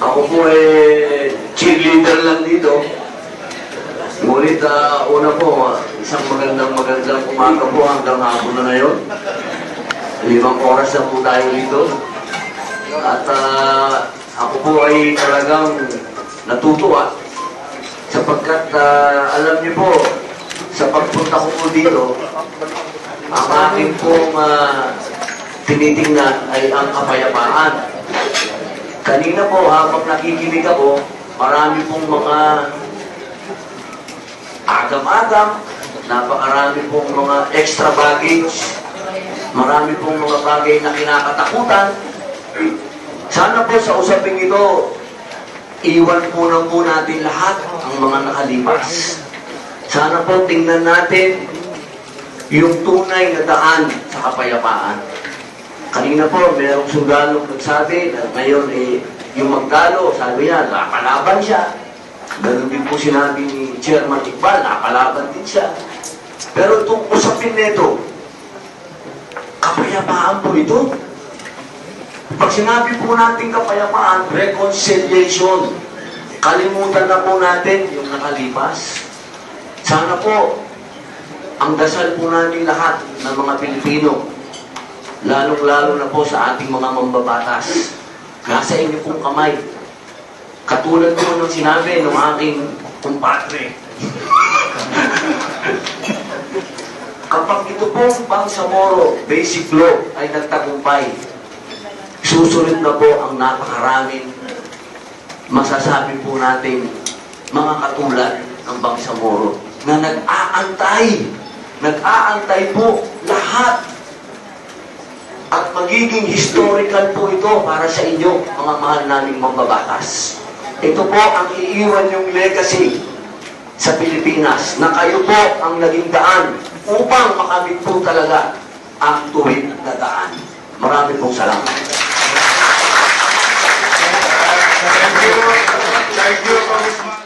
Ako po eh, cheerleader lang dito. Ngunit ah, una po, isang magandang magandang umaga po hanggang hapon na ngayon. Limang oras na po tayo dito. At ah, ako po ay talagang natutuwa sapagkat ah, alam niyo po, sa pagpunta ko po dito, ang aking pong ah, tinitingnan ay ang kapayapaan. Kanina po, habang nakikinig ako, marami pong mga agam-agam, napakarami pong mga extra baggage, marami pong mga bagay na kinakatakutan. Sana po sa usaping ito, iwan po na po natin lahat ang mga nakalipas. Sana po tingnan natin yung tunay na daan sa kapayapaan. Kanina po, merong sundalong nagsabi na ngayon eh, yung magdalo, sabi niya, napalaban siya. Ganun din po sinabi ni Chairman Iqbal, napalaban din siya. Pero itong usapin nito, kapayapaan po ito. Pag sinabi po natin kapayapaan, reconciliation. Kalimutan na po natin yung nakalipas. Sana po, ang dasal po natin lahat ng mga Pilipino, lalong-lalo na po sa ating mga mambabatas. Nasa inyo pong kamay. Katulad po ng sinabi ng aking kumpatre. Kapag ito pong Bangsamoro Basic Law ay nagtagumpay, susunod na po ang napakaraming masasabi po natin mga katulad ng Bangsamoro na nag-aantay, nag-aantay po lahat at magiging historical po ito para sa inyo, mga mahal naming mambabatas. Ito po ang iiwan yung legacy sa Pilipinas na kayo po ang naging daan upang makamit po talaga ang tuwid na daan. Marami pong salamat.